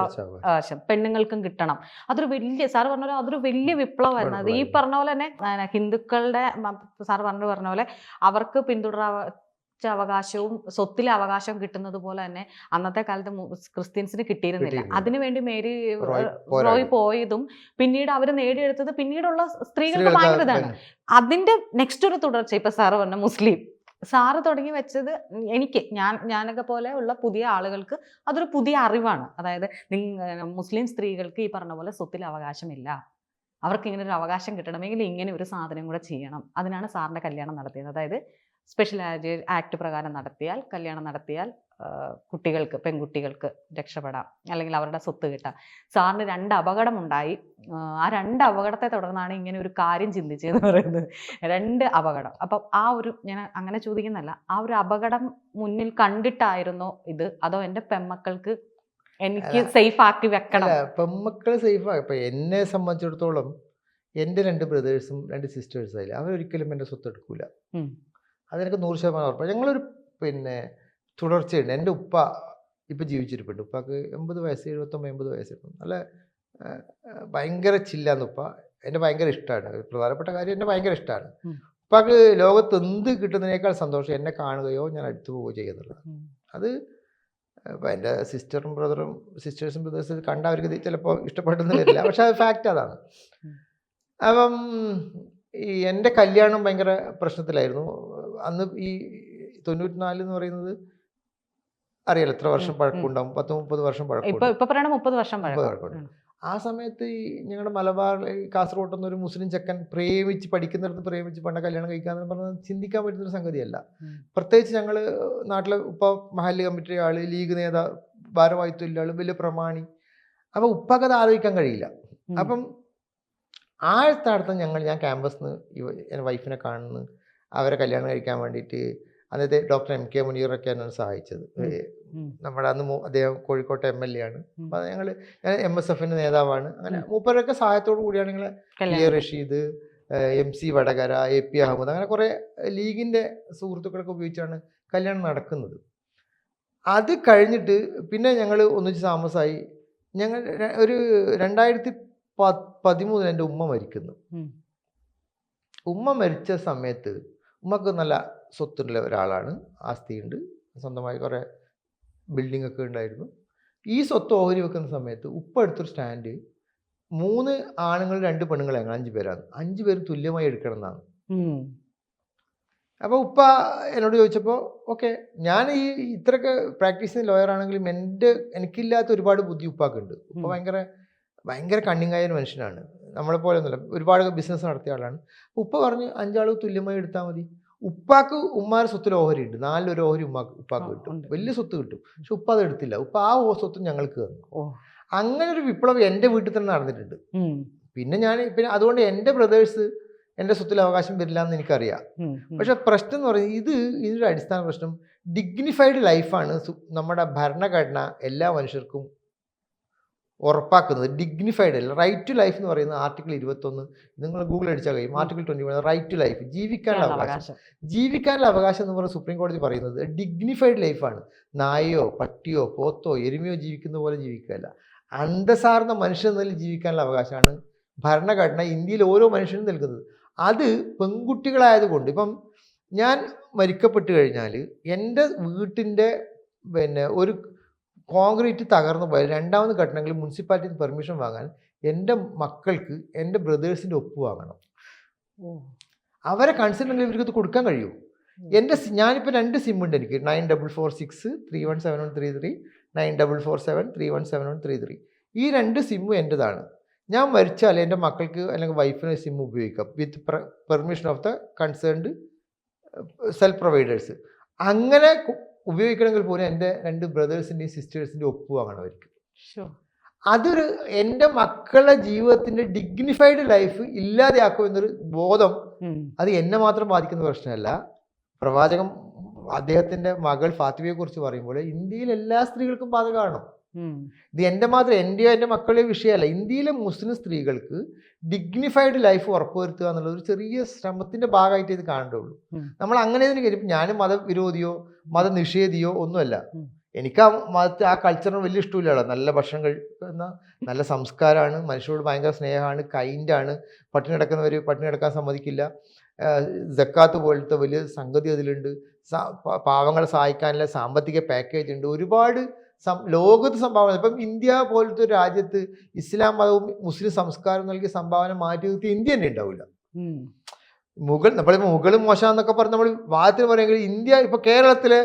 ആവശ്യം പെണ്ണുങ്ങൾക്കും കിട്ടണം. അതൊരു വലിയ സാർ പറഞ്ഞ പോലെ അതൊരു വലിയ വിപ്ലവമായിരുന്നു. അത് ഈ പറഞ്ഞ പോലെ തന്നെ ഹിന്ദുക്കളുടെ സാർ പറഞ്ഞു പറഞ്ഞ പോലെ അവർക്ക് പിന്തുടരാ അവകാശവും സ്വത്തിലെ അവകാശവും കിട്ടുന്നത് പോലെ തന്നെ അന്നത്തെ കാലത്ത് ക്രിസ്ത്യൻസിന് കിട്ടിയിരുന്നില്ല. അതിനുവേണ്ടി മേരി റോയ് പോയതും പിന്നീട് അവർ നേടിയെടുത്തത് പിന്നീടുള്ള സ്ത്രീകൾക്ക് ഭയങ്കരതാണ് ഭയങ്കര ഇതാണ്. അതിന്റെ നെക്സ്റ്റ് ഒരു തുടർച്ച ഇപ്പൊ സാറ് പറഞ്ഞ മുസ്ലിം. സാറ് തുടങ്ങി വെച്ചത് എനിക്ക് ഞാൻ ഞാനൊക്കെ പോലെ ഉള്ള പുതിയ ആളുകൾക്ക് അതൊരു പുതിയ അറിവാണ്. അതായത് മുസ്ലിം സ്ത്രീകൾക്ക് ഈ പറഞ്ഞ പോലെ സ്വത്തിൽ അവകാശമില്ല. അവർക്ക് ഇങ്ങനെ ഒരു അവകാശം കിട്ടണമെങ്കിൽ ഇങ്ങനെ ഒരു സാധനം കൂടെ ചെയ്യണം. അതിനാണ് സാറിന്റെ കല്യാണം നടത്തിയത്. അതായത് സ്പെഷ്യൽ ആക്ട് പ്രകാരം നടത്തിയാൽ കല്യാണം നടത്തിയാൽ കുട്ടികൾക്ക് പെൺകുട്ടികൾക്ക് രക്ഷപ്പെടാം. അല്ലെങ്കിൽ അവരുടെ സ്വത്ത് കിട്ടാം. സാറിന് രണ്ട് അപകടമുണ്ടായി. ആ, ആ രണ്ട് അപകടത്തെ തുടർന്നാണ് ഇങ്ങനെ ഒരു കാര്യം ചിന്തിച്ചതെന്ന് പറയുന്നത്. രണ്ട് അപകടം. അപ്പം ആ ഒരു ഞാൻ അങ്ങനെ ചോദിക്കുന്നല്ല ആ ഒരു അപകടം മുന്നിൽ കണ്ടിട്ടായിരുന്നോ ഇത്? അതോ എന്റെ പെമ്മക്കൾക്ക് എനിക്ക് സേഫ് ആക്കി വെക്കണം? പെമ്മക്കൾ സേഫ്. ഇപ്പൊ എന്നെ സംബന്ധിച്ചിടത്തോളം എന്റെ രണ്ട് ബ്രദേഴ്സും രണ്ട് സിസ്റ്റേഴ്സും അവരൊരിക്കലും എന്റെ സ്വത്ത് എടുക്കൂല. അതെനിക്ക് നൂറ് ശതമാനം ഉറപ്പാണ് ഞങ്ങളൊരു പിന്നെ തുടർച്ചയുണ്ട്. എന്റെ ഉപ്പ ഇപ്പം ജീവിച്ചിരിപ്പുണ്ട്. ഉപ്പാക്ക് എൺപത് വയസ്സ് എഴുപത്തൊമ്പത് എൺപത് വയസ്സായിരുന്നു നല്ല ഭയങ്കര ചില്ലാന്ന് ഉപ്പ. എന്നെ ഭയങ്കര ഇഷ്ടമാണ് പ്രധാനപ്പെട്ട കാര്യം എന്നെ ഭയങ്കര ഇഷ്ടമാണ്. ഉപ്പാക്ക് ലോകത്ത് എന്ത് കിട്ടുന്നതിനേക്കാൾ സന്തോഷം എന്നെ കാണുകയോ ഞാൻ അടുത്തു പോവുകയോ ചെയ്യുന്നുള്ളത്. അത് ഇപ്പം എന്റെ സിസ്റ്ററും ബ്രദറും സിസ്റ്റേഴ്സും ബ്രദേഴ്സും കണ്ട അവർക്ക് ചിലപ്പോൾ ഇഷ്ടപ്പെട്ടെന്ന് വരില്ല. പക്ഷെ അത് ഫാക്റ്റ് അതാണ്. അപ്പം ഈ എന്റെ കല്യാണം ഭയങ്കര പ്രശ്നത്തിലായിരുന്നു. അന്ന് ഈ തൊണ്ണൂറ്റിനാല് എന്ന് പറയുന്നത് അറിയാലോ എത്ര വർഷം. പഴക്കമുണ്ടാവും. പത്ത് മുപ്പത് വർഷം പഴക്കം മുപ്പത് വർഷം പഴക്കം. ആ സമയത്ത് ഈ ഞങ്ങളുടെ മലബാർ കാസർഗോട്ട് നിന്ന് ഒരു മുസ്ലിം ചെക്കൻ പ്രേമിച്ച് പഠിക്കുന്നിടത്ത് പ്രേമിച്ച് പണ്ട കല്യാണം കഴിക്കാന്ന് പറഞ്ഞാൽ ചിന്തിക്കാൻ പറ്റുന്ന ഒരു സംഗതിയല്ല. പ്രത്യേകിച്ച് ഞങ്ങൾ നാട്ടിലെ ഉപ്പ മഹല്ല് കമ്മിറ്റി ആൾ ലീഗ് നേതാ ഭാരവാഹിത്വം ആൾ വലിയ പ്രമാണി. അപ്പം ഉപ്പക്കത് ആലോചിക്കാൻ കഴിയില്ല. അപ്പം ആ സ്ഥാനത്ത് ഞങ്ങൾ ഞാൻ ക്യാമ്പസിൽ നിന്ന് എന്റെ വൈഫിനെ കാണുന്നു. അവരെ കല്യാണം കഴിക്കാൻ വേണ്ടിയിട്ട് അന്നത്തെ ഡോക്ടർ എം കെ മുനീറൊക്കെ എന്നെ സഹായിച്ചത്. നമ്മുടെ അന്ന് അദ്ദേഹം കോഴിക്കോട്ടെ എം എൽ എ ആണ്. അപ്പം ഞങ്ങൾ ഞാൻ എം എസ് എഫിന്റെ നേതാവാണ്. അങ്ങനെ മൂപ്പരൊക്കെ സഹായത്തോടു കൂടിയാണ് ഞങ്ങൾ A Rasheed M C Vadakara A P Ahammed അങ്ങനെ കുറേ ലീഗിന്റെ സുഹൃത്തുക്കളൊക്കെ ഉപയോഗിച്ചാണ് കല്യാണം നടക്കുന്നത്. അത് കഴിഞ്ഞിട്ട് പിന്നെ ഞങ്ങൾ ഒന്നിച്ച് താമസമായി ഞങ്ങൾ ഒരു രണ്ടായിരത്തി പ പതിമൂന്നിൽ എന്റെ ഉമ്മ മരിക്കുന്നു. ഉമ്മ മരിച്ച സമയത്ത് ഉമ്മക്ക് നല്ല സ്വത്തുള്ള ഒരാളാണ്. ആസ്തിയുണ്ട്. സ്വന്തമായി കുറേ ബിൽഡിംഗ് ഒക്കെ ഉണ്ടായിരുന്നു. ഈ സ്വത്ത് ഓഹരി വെക്കുന്ന സമയത്ത് ഉപ്പ എടുത്തൊരു സ്റ്റാൻഡ് മൂന്ന് ആണുങ്ങൾ രണ്ട് പെണ്ണുങ്ങൾ ഞങ്ങൾ അഞ്ച് പേരാണ്. അഞ്ച് പേര് തുല്യമായി എടുക്കണം എന്നാണ്. അപ്പോൾ ഉപ്പ എന്നോട് ചോദിച്ചപ്പോൾ ഓക്കെ ഞാൻ ഈ ഇത്രയൊക്കെ പ്രാക്ടീസ് ചെയ്യുന്ന ലോയർ ആണെങ്കിലും എന്റെ എനിക്കില്ലാത്ത ഒരുപാട് ബുദ്ധി ഉപ്പാക്കുണ്ട്. ഉപ്പ. ഭയങ്കര ഭയങ്കര കണ്ണിങ്ങായ ഒരു മനുഷ്യനാണ്. നമ്മളെ പോലെ ഒന്നുമില്ല. ഒരുപാട് ബിസിനസ് നടത്തിയ ആളാണ്. ഉപ്പ പറഞ്ഞ് അഞ്ചാൾ തുല്യമായി എടുത്താൽ മതി. ഉപ്പാക്ക് ഉമ്മാരെ സ്വത്തിൽ ഓഹരി ഉണ്ട്. നാലൊരു ഓഹരി ഉമ്മാക്ക് ഉപ്പാക്ക് കിട്ടും. വലിയ സ്വത്ത് കിട്ടും. പക്ഷെ ഉപ്പ അത് എടുത്തില്ല. ഉപ്പ ആ സ്വത്തും ഞങ്ങൾക്ക് തന്നു. അങ്ങനെ ഒരു വിപ്ലവം എന്റെ വീട്ടിൽ തന്നെ നടന്നിട്ടുണ്ട്. പിന്നെ ഞാൻ പിന്നെ അതുകൊണ്ട് എന്റെ ബ്രദേഴ്സ് എന്റെ സ്വത്തിൽ അവകാശം വരില്ല എന്ന് എനിക്കറിയാം. പക്ഷെ പ്രശ്നം എന്ന് പറയുന്നത് ഇത് ഇതിന്റെ അടിസ്ഥാന പ്രശ്നം. ഡിഗ്നിഫൈഡ് ലൈഫാണ് നമ്മുടെ ഭരണഘടന എല്ലാ മനുഷ്യർക്കും ഉറപ്പാക്കുന്നത്. ഡിഗ്നിഫൈഡ് അല്ല. റൈറ്റ് ടു ലൈഫ് എന്ന് പറയുന്ന ആർട്ടിക്കിൾ ഇരുപത്തൊന്ന് നിങ്ങൾ ഗൂഗിൾ അടിച്ചാൽ കഴിയും. Article twenty one right to life ജീവിക്കാനുള്ള അവകാശം. ജീവിക്കാനുള്ള അവകാശം എന്ന് പറഞ്ഞ സുപ്രീം കോടതി പറയുന്നത് ഡിഗ്നിഫൈഡ് ലൈഫാണ് നായയോ പട്ടിയോ പോത്തോ എരുമയോ ജീവിക്കുന്ന പോലെ ജീവിക്കുകയല്ല. അന്തസാർന്ന മനുഷ്യൻ നിലയിൽ ജീവിക്കാനുള്ള അവകാശമാണ് ഭരണഘടന ഇന്ത്യയിൽ ഓരോ മനുഷ്യനും നൽകുന്നത്. അത് പെൺകുട്ടികളായതുകൊണ്ട് ഇപ്പം ഞാൻ മരിക്കപ്പെട്ട് കഴിഞ്ഞാൽ എന്റെ വീട്ടിന്റെ പിന്നെ ഒരു കോൺക്രീറ്റ് തകർന്നു പോയാൽ രണ്ടാമത് ഘട്ടങ്ങൾ മുനിസിപ്പാലിറ്റി പെർമിഷൻ വാങ്ങാൻ എന്റെ മക്കൾക്ക് എന്റെ ബ്രദേഴ്സിന്റെ ഒപ്പ് വാങ്ങണം. അവരെ ഉണ്ടെങ്കിൽ ഇവർക്ക് കൊടുക്കാൻ കഴിയുമോ എന്റെ ഞാനിപ്പോൾ രണ്ട് സിം ഉണ്ട് എനിക്ക്. Nine double four six three one seven one three three nine double four seven three one seven one three three. ഈ രണ്ട് സിമ്മും എന്റെതാണ്. ഞാൻ മരിച്ചാൽ എന്റെ മക്കൾക്ക് അല്ലെങ്കിൽ വൈഫിന് സിം ഉപയോഗിക്കാം. With permission of the concerned self providers. അങ്ങനെ ഉപയോഗിക്കണമെങ്കിൽ പോലും എന്റെ രണ്ട് ബ്രദേഴ്സിന്റെയും സിസ്റ്റേഴ്സിന്റെ ഒപ്പ് വാങ്ങണം അവർക്ക്. അതൊരു എന്റെ മക്കളുടെ ജീവിതത്തിന്റെ ഡിഗ്നിഫൈഡ് ലൈഫ് ഇല്ലാതെയാക്കും എന്നൊരു ബോധം അത് എന്നെ മാത്രം ബാധിക്കുന്ന പ്രശ്നമല്ല. പ്രവാചകം അദ്ദേഹത്തിന്റെ മകൾ ഫാത്തിമയെ കുറിച്ച് പറയുമ്പോൾ ഇന്ത്യയിൽ എല്ലാ സ്ത്രീകൾക്കും ബാധകമാണ്. ഇത് എന്റെ മാത്രം എന്റെയോ എന്റെ മക്കളുടെയോ വിഷയമല്ല. ഇന്ത്യയിലെ മുസ്ലിം സ്ത്രീകൾക്ക് ഡിഗ്നിഫൈഡ് ലൈഫ് ഉറപ്പുവരുത്തുക എന്നുള്ളത് ഒരു ചെറിയ ശ്രമത്തിന്റെ ഭാഗമായിട്ട് ഇത് കാണേണ്ടുള്ളൂ. നമ്മൾ അങ്ങനെ ഇതിന് കരുതി ഞാനും മതവിരോധിയോ മതനിഷേധിയോ ഒന്നുമല്ല. എനിക്ക് ആ മതത്തെ ആ കൾച്ചറിന് വലിയ ഇഷ്ടമില്ലല്ലോ നല്ല ഭക്ഷണം കഴിക്കുന്ന നല്ല സംസ്കാരമാണ്. മനുഷ്യരോട് ഭയങ്കര സ്നേഹമാണ്. കൈൻഡാണ് പട്ടിണി കിടക്കുന്നവർ പട്ടിണി കിടക്കാൻ സമ്മതിക്കില്ല. ജക്കാത്ത് പോലത്തെ വലിയ സംഗതി അതിലുണ്ട്. പാവങ്ങളെ സഹായിക്കാനുള്ള സാമ്പത്തിക പാക്കേജ് ഉണ്ട്. ഒരുപാട് സം ലോകത്ത് സംഭാവന. ഇപ്പം ഇന്ത്യ പോലത്തെ ഒരു രാജ്യത്ത് ഇസ്ലാം മതവും മുസ്ലിം സംസ്കാരവും നൽകിയ സംഭാവന മാറ്റി നിർത്തി ഇന്ത്യ തന്നെ ഉണ്ടാവില്ല. മുഗൾ നമ്മളിപ്പോൾ മുഗൾ മോശമെന്നൊക്കെ പറഞ്ഞ് നമ്മൾ വാദത്തിന് പറയുമെങ്കിൽ ഇന്ത്യ ഇപ്പോൾ കേരളത്തിലെ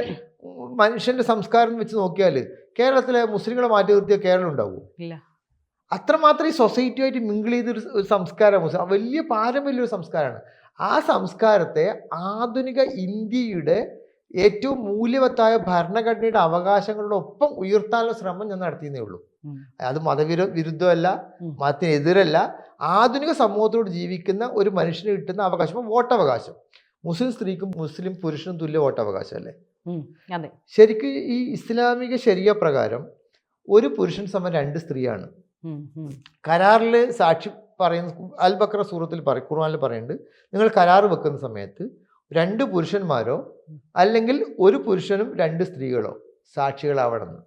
മനുഷ്യന്റെ സംസ്കാരം വെച്ച് നോക്കിയാൽ കേരളത്തിലെ മുസ്ലിങ്ങളെ മാറ്റി നിർത്തിയ കേരളം ഉണ്ടാവും. അത്രമാത്രം ഈ സൊസൈറ്റിയുമായിട്ട് മിങ്കിൾ ചെയ്തൊരു ഒരു സംസ്കാരം വലിയ പാരമ്പര്യ ഒരു സംസ്കാരമാണ് ആ സംസ്കാരത്തെ ആധുനിക ഇന്ത്യയുടെ ഏറ്റവും മൂല്യവത്തായ ഭരണഘടനയുടെ അവകാശങ്ങളുടെ ഒപ്പം ഉയർത്താനുള്ള ശ്രമം ഞാൻ നടത്തിയെന്നേ ഉള്ളൂ. അത് മതവിര വിരുദ്ധമല്ല. മതത്തിനെതിരല്ല ആധുനിക സമൂഹത്തോട് ജീവിക്കുന്ന ഒരു മനുഷ്യന് കിട്ടുന്ന അവകാശം വോട്ടവകാശം. മുസ്ലിം സ്ത്രീക്കും മുസ്ലിം പുരുഷനും തുല്യ വോട്ടവകാശം അല്ലേ അതെ. ശരിക്കും ഈ ഇസ്ലാമിക ശരിയ പ്രകാരം ഒരു പുരുഷൻ സമം രണ്ട് സ്ത്രീയാണ്. കരാറിൽ സാക്ഷി പറയുന്ന അൽ ബക്ര സൂറത്തിൽ പറയും ഖുർആനിൽ പറയുന്നുണ്ട് നിങ്ങൾ കരാർ വെക്കുന്ന സമയത്ത് രണ്ട് പുരുഷന്മാരോ അല്ലെങ്കിൽ ഒരു പുരുഷനും രണ്ട് സ്ത്രീകളോ സാക്ഷികളാവണമെന്ന്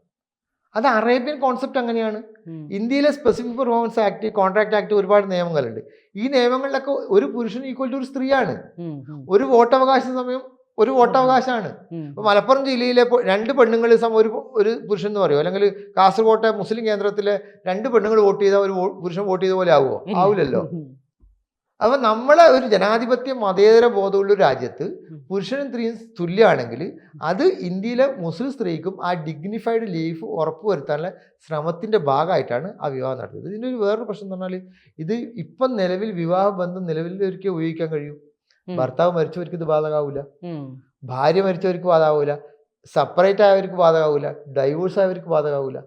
അത് അറേബ്യൻ കോൺസെപ്റ്റ് അങ്ങനെയാണ്. ഇന്ത്യയിലെ specific performance act contract act ഒരുപാട് നിയമങ്ങളുണ്ട്. ഈ നിയമങ്ങളിലൊക്കെ ഒരു പുരുഷൻ ഈക്വൽ ടു ഒരു സ്ത്രീയാണ്. ഒരു വോട്ടവകാശ സമയം ഒരു വോട്ടവകാശമാണ് ഇപ്പൊ മലപ്പുറം ജില്ലയിലെ രണ്ട് പെണ്ണുങ്ങൾ സമയം ഒരു ഒരു പുരുഷൻ എന്ന് പറയുമോ അല്ലെങ്കിൽ കാസർകോട്ടെ മുസ്ലിം കേന്ദ്രത്തിലെ രണ്ട് പെണ്ണുങ്ങൾ വോട്ട് ചെയ്താൽ ഒരു പുരുഷൻ വോട്ട് ചെയ്ത പോലെ ആവുമോ ആവില്ലല്ലോ. അപ്പം നമ്മളെ ഒരു ജനാധിപത്യ മതേതര ബോധമുള്ള രാജ്യത്ത്. പുരുഷനും സ്ത്രീയും തുല്യമാണെങ്കിൽ അത് ഇന്ത്യയിലെ മുസ്ലിം സ്ത്രീക്കും ആ ഡിഗ്നിഫൈഡ് ലൈഫ് ഉറപ്പുവരുത്താനുള്ള ശ്രമത്തിന്റെ ഭാഗമായിട്ടാണ് ആ വിവാഹം നടത്തിയത്. ഇതിന്റെ ഒരു വേറൊരു പ്രശ്നം എന്ന് പറഞ്ഞാൽ ഇത് ഇപ്പം നിലവിൽ വിവാഹ ബന്ധം നിലവിലൊരിക്കൽ ഉപയോഗിക്കാൻ കഴിയും. ഭർത്താവ് മരിച്ചവർക്ക് ഇത് ബാധകാവൂല ഭാര്യ മരിച്ചവർക്ക് ബാധകാവില്ല സെപ്പറേറ്റ് ആയവർക്ക് ബാധകാവൂല ഡൈവോഴ്സ് ആയവർക്ക് ബാധകാവൂല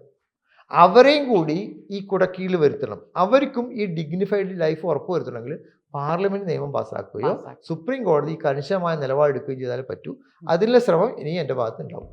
അവരെയും കൂടി ഈ കുടക്കീഴിൽ വരുത്തണം. അവർക്കും ഈ ഡിഗ്നിഫൈഡ് ലൈഫ് ഉറപ്പ് ഉറപ്പുവരുത്തണമെങ്കിൽ പാർലമെന്റ് നിയമം പാസ്സാക്കുകയോ സുപ്രീം കോടതി കണിശമായ നിലപാടെടുക്കുകയും ചെയ്താലേ പറ്റൂ. അതിനുള്ള ശ്രമം ഇനി എന്റെ ഭാഗത്തുണ്ടാവും